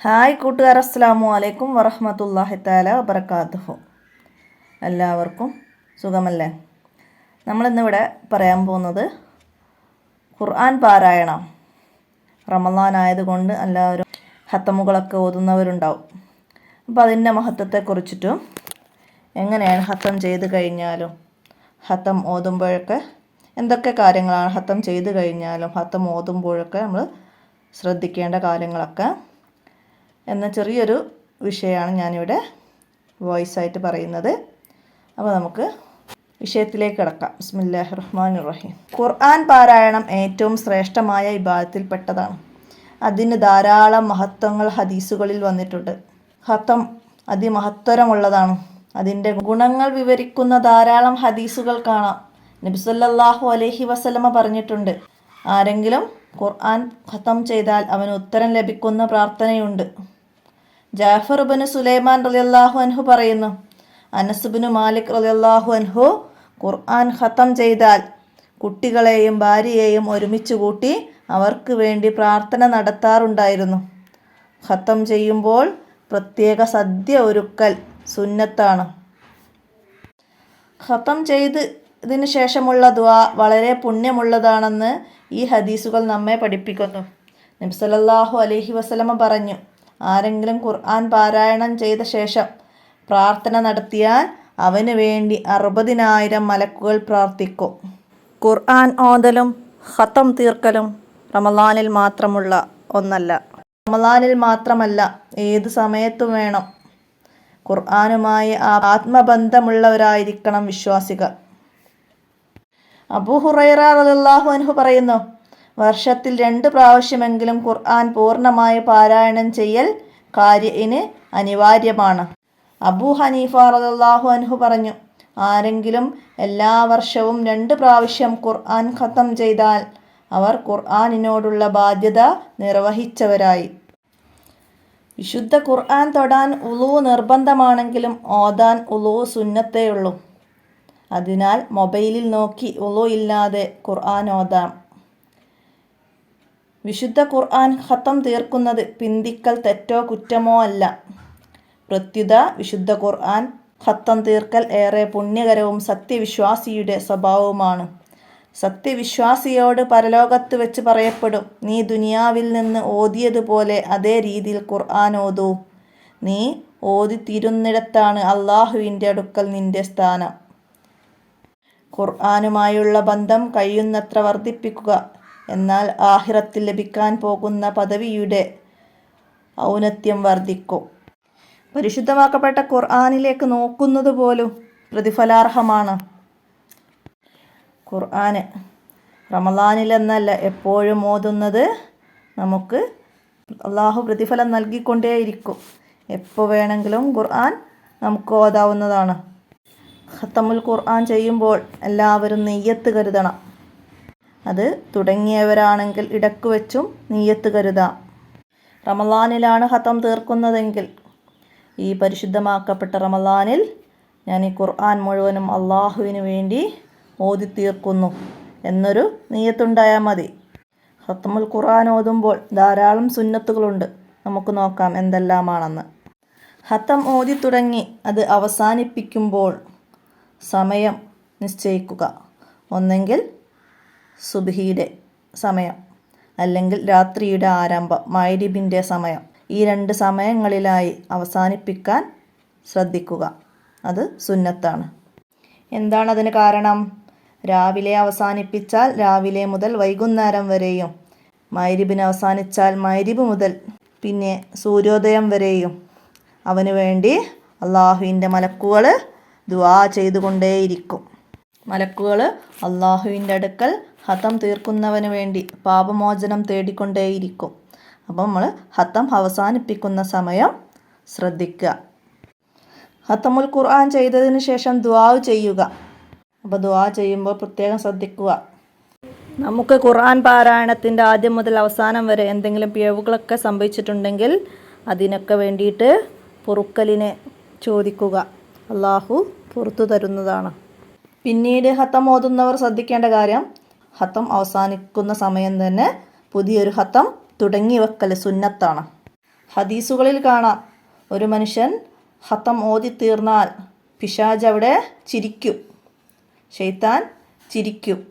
Hi കൂട്ടുകാർ അസ്സാമു അലൈക്കും വറഹമത്തല്ലാഹി താല വബർക്കാത്തുഹു എല്ലാവർക്കും സുഖമല്ലേ? നമ്മളിന്നിവിടെ പറയാൻ പോകുന്നത് ഖുർആൻ പാരായണം. റമദാൻ ആയതുകൊണ്ട് എല്ലാവരും ഹത്തമുകളൊക്കെ ഓതുന്നവരുണ്ടാവും. അപ്പോൾ അതിന്റെ മഹത്വത്തെക്കുറിച്ചിട്ടും എങ്ങനെയാണ് ഹത്തം ചെയ്ത് കഴിഞ്ഞാലും ഹത്തം ഓതുമ്പോഴൊക്കെ എന്തൊക്കെ കാര്യങ്ങളാണ് ഹത്തം ചെയ്ത് കഴിഞ്ഞാലും ഹത്തം ഓതുമ്പോഴൊക്കെ നമ്മൾ ശ്രദ്ധിക്കേണ്ട കാര്യങ്ങളൊക്കെ എന്ന ചെറിയൊരു വിഷയമാണ് ഞാനിവിടെ വോയിസ് ആയിട്ട് പറയുന്നത്. അപ്പോൾ നമുക്ക് വിഷയത്തിലേക്ക് കിടക്കാം. ബിസ്മില്ലാഹി റഹ്മാൻ റഹീം ഖുർആൻ പാരായണം ഏറ്റവും ശ്രേഷ്ഠമായ വിഭാഗത്തിൽപ്പെട്ടതാണ്. അതിന് ധാരാളം മഹത്വങ്ങൾ ഹദീസുകളിൽ വന്നിട്ടുണ്ട്. ഹത്തം അതിമഹത്തരമുള്ളതാണ്. അതിന്റെ ഗുണങ്ങൾ വിവരിക്കുന്ന ധാരാളം ഹദീസുകൾ കാണാം. നബിസല്ലാഹു അലൈഹി വസല്ലമ പറഞ്ഞിട്ടുണ്ട് ആരെങ്കിലും ഖുർആൻ ഖത്തം ചെയ്താൽ അവന് ഉത്തരം ലഭിക്കുന്ന പ്രാർത്ഥനയുണ്ട്. ജാഫർ ബിന് സുലൈമാൻ റലിയല്ലാഹു അൻഹു പറയുന്നു അനസുബിന് മാലിക് റലിയല്ലാഹു അൻഹു ഖുർആൻ ഖത്തം ചെയ്താൽ കുട്ടികളെയും ഭാര്യയെയും ഒരുമിച്ച് കൂട്ടി അവർക്ക് വേണ്ടി പ്രാർത്ഥന നടത്താറുണ്ടായിരുന്നു. ഖത്തം ചെയ്യുമ്പോൾ പ്രത്യേക സദ്യ ഒരുക്കൽ സുന്നത്താണ്. ഖത്തം ചെയ്ത് ഇതിന് ശേഷമുള്ള ദുആ വളരെ പുണ്യമുള്ളതാണെന്ന് ഈ ഹദീസുകൾ നമ്മെ പഠിപ്പിക്കുന്നു. നബ്സലല്ലാഹു അലഹി വസ്ലമ പറഞ്ഞു ആരെങ്കിലും ഖുർആൻ പാരായണം ചെയ്ത ശേഷം പ്രാർത്ഥന നടത്തിയാൽ അവന് വേണ്ടി അറുപതിനായിരം മലക്കുകൾ പ്രാർത്ഥിക്കും. ഖുർആൻ ഓതലും ഖത്തം തീർക്കലും റമലാനിൽ മാത്രമുള്ള ഒന്നല്ല. റമലാനിൽ മാത്രമല്ല ഏത് സമയത്തും വേണം. ഖുർആാനുമായി ആത്മബന്ധമുള്ളവരായിരിക്കണം വിശ്വാസികൾ. അബൂ ഹുറൈറ റളിയല്ലാഹു അൻഹു പറയുന്നു വർഷത്തിൽ രണ്ട് പ്രാവശ്യമെങ്കിലും ഖുർആൻ പൂർണമായി പാരായണം ചെയ്യൽ കാര്യന് അനിവാര്യമാണ്. അബു ഹനീഫ റളിയല്ലാഹു അൻഹു പറഞ്ഞു ആരെങ്കിലും എല്ലാ വർഷവും രണ്ട് പ്രാവശ്യം ഖുർആൻ ഖത്തം ചെയ്താൽ അവർ ഖുർആാനിനോടുള്ള ബാധ്യത നിർവഹിച്ചവരായി. വിശുദ്ധ ഖുർആൻ തൊടാൻ ഉളു നിർബന്ധമാണെങ്കിലും ഓതാൻ ഉളു സുന്നത്തേയുള്ളൂ അതിനാൽ മൊബൈലിൽ നോക്കി ഉളു ഇല്ലാതെ ഖുർആൻ ഓതാം. വിശുദ്ധ ഖുർആൻ ഖത്തം തീർക്കുന്നത് പിന്തിക്കൽ തെറ്റോ കുറ്റമോ അല്ല. പ്രത്യുത വിശുദ്ധ ഖുർആൻ ഖത്തം തീർക്കൽ ഏറെ പുണ്യകരവും സത്യവിശ്വാസിയുടെ സ്വഭാവവുമാണ്. സത്യവിശ്വാസിയോട് പരലോകത്ത് വെച്ച് പറയപ്പെടും നീ ദുനിയാവിൽ നിന്ന് ഓതിയതുപോലെ അതേ രീതിയിൽ ഖുർആൻ ഓതൂ. നീ ഓതിത്തിരുന്നിടത്താണ് അള്ളാഹുവിന്റെ അടുക്കൽ നിന്റെ സ്ഥാനം. ഖുർആനുമായുള്ള ബന്ധം കഴിയുന്നത്ര വർദ്ധിപ്പിക്കുക. എന്നാൽ ആഹിറത്തിൽ ലഭിക്കാൻ പോകുന്ന പദവിയുടെ ഔന്നത്യം വർദ്ധിക്കും. പരിശുദ്ധമാക്കപ്പെട്ട ഖുർആാനിലേക്ക് നോക്കുന്നത് പോലും പ്രതിഫലാർഹമാണ്. ഖുർആന് റമലാനിലെന്നല്ല എപ്പോഴും ഓതുന്നത് നമുക്ക് അള്ളാഹു പ്രതിഫലം നൽകിക്കൊണ്ടേയിരിക്കും. എപ്പോൾ വേണമെങ്കിലും ഖുർആൻ നമുക്ക് ഓതാവുന്നതാണ്. ഖത്തമുൽ ഖുർആൻ ചെയ്യുമ്പോൾ എല്ലാവരും നെയ്യത്ത് കരുതണം. അത് തുടങ്ങിയവരാണെങ്കിൽ ഇടയ്ക്ക് വെച്ചും നീയത്ത് കരുതാം. റമലാനിലാണ് ഹതം തീർക്കുന്നതെങ്കിൽ ഈ പരിശുദ്ധമാക്കപ്പെട്ട റമലാനിൽ ഞാൻ ഈ ഖുർആൻ മുഴുവനും അള്ളാഹുവിന് വേണ്ടി ഓതി തീർക്കുന്നു എന്നൊരു നീയത്തുണ്ടായാൽ മതി. ഹത്തമുൽ ഖുർആൻ ഓതുമ്പോൾ ധാരാളം സുന്നത്തുകളുണ്ട്. നമുക്ക് നോക്കാം എന്തെല്ലാമാണെന്ന്. ഹത്തം ഓതി തുടങ്ങി അത് അവസാനിപ്പിക്കുമ്പോൾ സമയം നിശ്ചയിക്കുക. ഒന്നെങ്കിൽ സുബഹിയുടെ സമയം അല്ലെങ്കിൽ രാത്രിയുടെ ആരംഭം മൈരിബിന്റെ സമയം. ഈ രണ്ട് സമയങ്ങളിലായി അവസാനിപ്പിക്കാൻ ശ്രദ്ധിക്കുക. അത് സുന്നത്താണ്. എന്താണ് അതിന് കാരണം? രാവിലെ അവസാനിപ്പിച്ചാൽ രാവിലെ മുതൽ വൈകുന്നേരം വരെയും മൈരിബിന് അവസാനിച്ചാൽ മൈരിബ് മുതൽ പിന്നെ സൂര്യോദയം വരെയും. അവന് വേണ്ടി അള്ളാഹുവിന്റെ മലക്കുകൾ ദുവാ ചെയ്തുകൊണ്ടേയിരിക്കും. മലക്കുകൾ അള്ളാഹുവിന്റെ അടുക്കൽ ഹത്തം തീർക്കുന്നവന് വേണ്ടി പാപമോചനം തേടിക്കൊണ്ടേയിരിക്കും. അപ്പം നമ്മൾ ഹത്തം അവസാനിപ്പിക്കുന്ന സമയം ശ്രദ്ധിക്കുക. ഹത്തമുൽ ഖുർആൻ ചെയ്തതിന് ശേഷം ദുവാ ചെയ്യുക. അപ്പോൾ ദുവാ ചെയ്യുമ്പോൾ പ്രത്യേകം ശ്രദ്ധിക്കുക. നമുക്ക് ഖുർആൻ പാരായണത്തിന്റെ ആദ്യം മുതൽ അവസാനം വരെ എന്തെങ്കിലും പിഴവുകളൊക്കെ സംഭവിച്ചിട്ടുണ്ടെങ്കിൽ അതിനൊക്കെ വേണ്ടിയിട്ട് പൊറുക്കലിനെ ചോദിക്കുക. അള്ളാഹു പുറത്തു തരുന്നതാണ്. പിന്നീട് ഹത്തം ഓതുന്നവർ ശ്രദ്ധിക്കേണ്ട കാര്യം ഹത്തം അവസാനിക്കുന്ന സമയം തന്നെ പുതിയൊരു ഹത്തം തുടങ്ങി വെക്കൽ സുന്നത്താണ്. ഹദീസുകളിൽ കാണാം ഒരു മനുഷ്യൻ ഹത്തം ഓതി തീർന്നാൽ പിശാജ് അവിടെ ചിരിക്കും ഷെയ്ത്താൻ ചിരിക്കും.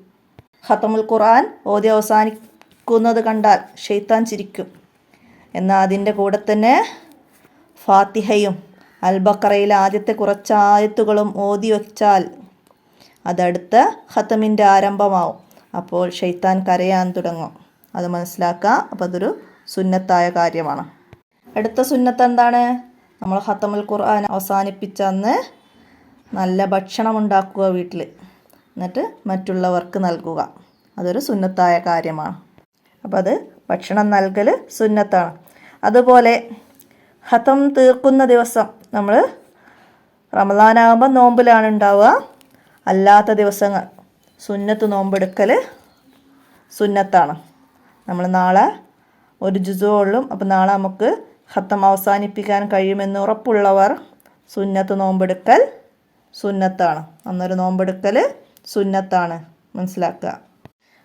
ഹത്തമുൽ ഖുർആൻ ഓതി അവസാനിക്കുന്നത് കണ്ടാൽ ഷെയ്ത്താൻ ചിരിക്കും. എന്നാൽ അതിന്റെ കൂടെ തന്നെ ഫാത്തിഹയും അൽബക്കറയിലെ ആദ്യത്തെ കുറച്ച് ആയത്തുകളും ഓതി വച്ചാൽ അതടുത്ത ഹത്തമിന്റെ ആരംഭമാവും. അപ്പോൾ ഷെയ്ത്താൻ കരയാൻ തുടങ്ങും. അത് മനസ്സിലാക്കുക. അപ്പോൾ അതൊരു സുന്നത്തായ കാര്യമാണ്. അടുത്ത സുന്നത്ത് എന്താണ്? നമ്മൾ ഹത്തമുൽ ഖുർആൻ അവസാനിപ്പിച്ച അന്ന് നല്ല ഭക്ഷണം ഉണ്ടാക്കുക വീട്ടിൽ. എന്നിട്ട് മറ്റുള്ളവർക്ക് നൽകുക. അതൊരു സുന്നത്തായ കാര്യമാണ്. അപ്പോൾ അത് ഭക്ഷണം നൽകൽ സുന്നത്താണ്. അതുപോലെ ഹത്തം തീർക്കുന്ന ദിവസം നമ്മൾ റമദാനാകുമ്പോൾ നോമ്പിലാണ് ഉണ്ടാവുക. അല്ലാത്ത ദിവസങ്ങൾ സുന്നത്ത് നോമ്പെടുക്കൽ സുന്നത്താണ്. നമ്മൾ നാളെ ഒരു ജുസോ ഉള്ളും. അപ്പോൾ നാളെ നമുക്ക് ഹത്തം അവസാനിപ്പിക്കാൻ കഴിയുമെന്ന് ഉറപ്പുള്ളവർ സുന്നത്ത് നോമ്പെടുക്കൽ സുന്നത്താണ്. അന്നൊരു നോമ്പെടുക്കൽ സുന്നത്താണ്. മനസ്സിലാക്കുക.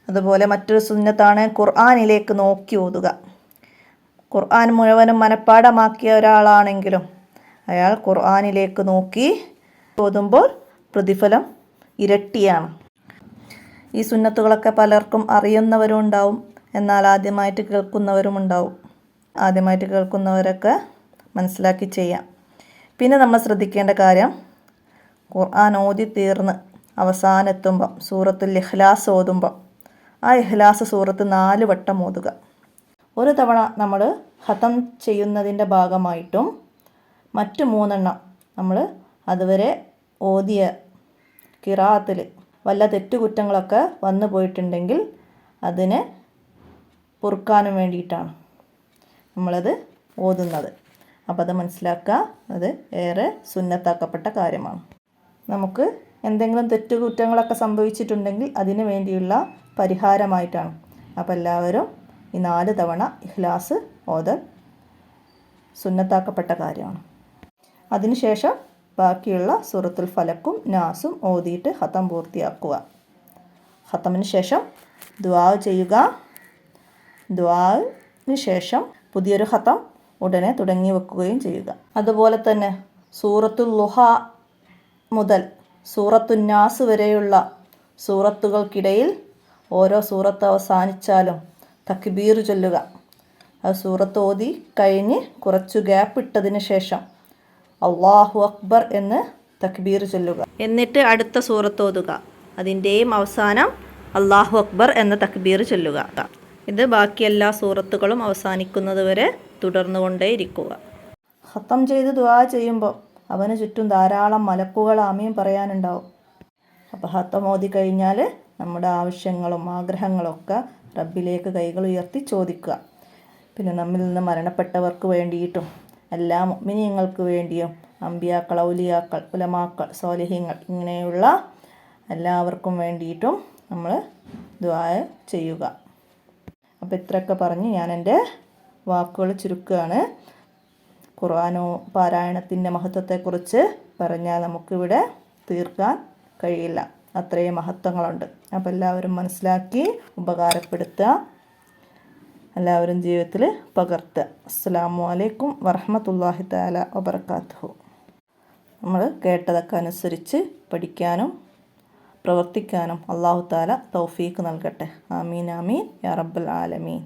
അതുപോലെ മറ്റൊരു സുന്നത്താണ് ഖുർആാനിലേക്ക് നോക്കി ഓതുക. ഖുർആൻ മുഴുവനും മനഃപ്പാടമാക്കിയ ഒരാളാണെങ്കിലും അയാൾ ഖുർആാനിലേക്ക് നോക്കി ഓതുമ്പോൾ പ്രതിഫലം ഇരട്ടിയാണ്. ഈ സുന്നത്തുകളൊക്കെ പലർക്കും അറിയുന്നവരും ഉണ്ടാവും എന്നാൽ ആദ്യമായിട്ട് കേൾക്കുന്നവരും ഉണ്ടാവും ആദ്യമായിട്ട് കേൾക്കുന്നവരൊക്കെ മനസ്സിലാക്കി ചെയ്യാം. പിന്നെ നമ്മൾ ശ്രദ്ധിക്കേണ്ട കാര്യം ഖുർആൻ ഓതി തീർന്ന് അവസാനെത്തുമ്പം സൂറത്തുൽ ഇഖ്ലാസ് ഓതുമ്പം ആ ഇഖ്ലാസ് സൂറത്ത് നാല് വട്ടം ഓതുക. ഒരു തവണ നമ്മൾ ഹതം ചെയ്യുന്നതിന്റെ ഭാഗമായിട്ടും മറ്റ് മൂന്നെണ്ണം നമ്മൾ അതുവരെ ഓതിയ കിറാത്തിൽ വല്ല തെറ്റുകുറ്റങ്ങളൊക്കെ വന്നു പോയിട്ടുണ്ടെങ്കിൽ അതിനെ പൊറുക്കാനും വേണ്ടിയിട്ടാണ് നമ്മളത് ഓതുന്നത്. അപ്പോൾ അത് മനസ്സിലാക്കുക. അത് ഏറെ സുന്നത്താക്കപ്പെട്ട കാര്യമാണ്. നമുക്ക് എന്തെങ്കിലും തെറ്റുകുറ്റങ്ങളൊക്കെ സംഭവിച്ചിട്ടുണ്ടെങ്കിൽ അതിന് വേണ്ടിയുള്ള പരിഹാരമായിട്ടാണ്. അപ്പോൾ എല്ലാവരും ഈ നാല് തവണ ഇഹ്ലാസ് ഓതൽ സുന്നത്താക്കപ്പെട്ട കാര്യമാണ്. അതിനുശേഷം ബാക്കിയുള്ള സൂറത്തുൽ ഫലക്കും നാസും ഓതിയിട്ട് ഹത്തം പൂർത്തിയാക്കുക. ഹത്തമിന് ശേഷം ദ്വാ ചെയ്യുക. ദ്വാവിന് ശേഷം പുതിയൊരു ഹത്തം ഉടനെ തുടങ്ങി വെക്കുകയും ചെയ്യുക. അതുപോലെ തന്നെ സൂറത്തുൽ ലുഹ മുതൽ സൂറത്തുന്നാസ് വരെയുള്ള സൂറത്തുകൾക്കിടയിൽ ഓരോ സൂറത്ത് അവസാനിച്ചാലും തക്ബീർ ചൊല്ലുക. അത് സൂറത്ത് ഓതി കഴിഞ്ഞ് കുറച്ചു ഗ്യാപ്പ് ഇട്ടതിന് ശേഷം അള്ളാഹു അക്ബർ എന്ന് തക്ബീർ ചൊല്ലുക. എന്നിട്ട് അടുത്ത സൂറത്ത് ഓതുക. അതിന്റെയും അവസാനം അള്ളാഹു അക്ബർ എന്ന തക്ബീർ ചൊല്ലുക. ഇത് ബാക്കി എല്ലാ സൂറത്തുകളും അവസാനിക്കുന്നത് വരെ തുടർന്നുകൊണ്ടേയിരിക്കുക ഹത്തം ചെയ്ത് ദുവാ ചെയ്യുമ്പോൾ അവന് ചുറ്റും ധാരാളം മലക്കുകൾ ആമയും പറയാനുണ്ടാവും. അപ്പോൾ ഹത്തം ഓതി കഴിഞ്ഞാൽ നമ്മുടെ ആവശ്യങ്ങളും ആഗ്രഹങ്ങളും ഒക്കെ റബ്ബിലേക്ക് കൈകൾ ഉയർത്തി ചോദിക്കുക. പിന്നെ നമ്മിൽ നിന്ന് മരണപ്പെട്ടവർക്ക് വേണ്ടിയിട്ടും എല്ലാ മിനിയങ്ങൾക്ക് വേണ്ടിയും അമ്പിയാക്കൾ ഔലിയാക്കൾ ഉലമാക്കൾ സോലഹ്യങ്ങൾ ഇങ്ങനെയുള്ള എല്ലാവർക്കും വേണ്ടിയിട്ടും നമ്മൾ ദ്വായ ചെയ്യുക. അപ്പോൾ ഇത്രയൊക്കെ പറഞ്ഞ് ഞാൻ എന്റെ വാക്കുകൾ ചുരുക്കുകയാണ്. ഖുർആാനോ പാരായണത്തിന്റെ മഹത്വത്തെക്കുറിച്ച് പറഞ്ഞാൽ നമുക്കിവിടെ തീർക്കാൻ കഴിയില്ല. അത്രയും മഹത്വങ്ങളുണ്ട്. അപ്പോൾ എല്ലാവരും മനസ്സിലാക്കി ഉപകാരപ്പെടുത്തുക. എല്ലാവരും ജീവിതത്തിൽ പകർത്തുക. അസ്സാമു അലൈക്കും വറഹമത്തല്ലാഹി താല വബർക്കാത്തു നമ്മൾ കേട്ടതൊക്കെ അനുസരിച്ച് പഠിക്കാനും പ്രവർത്തിക്കാനും അള്ളാഹു താല തൗഫീക്ക് നൽകട്ടെ. ആമീൻ ആമീൻ. യാ റബ്ബൽ ആലമീൻ.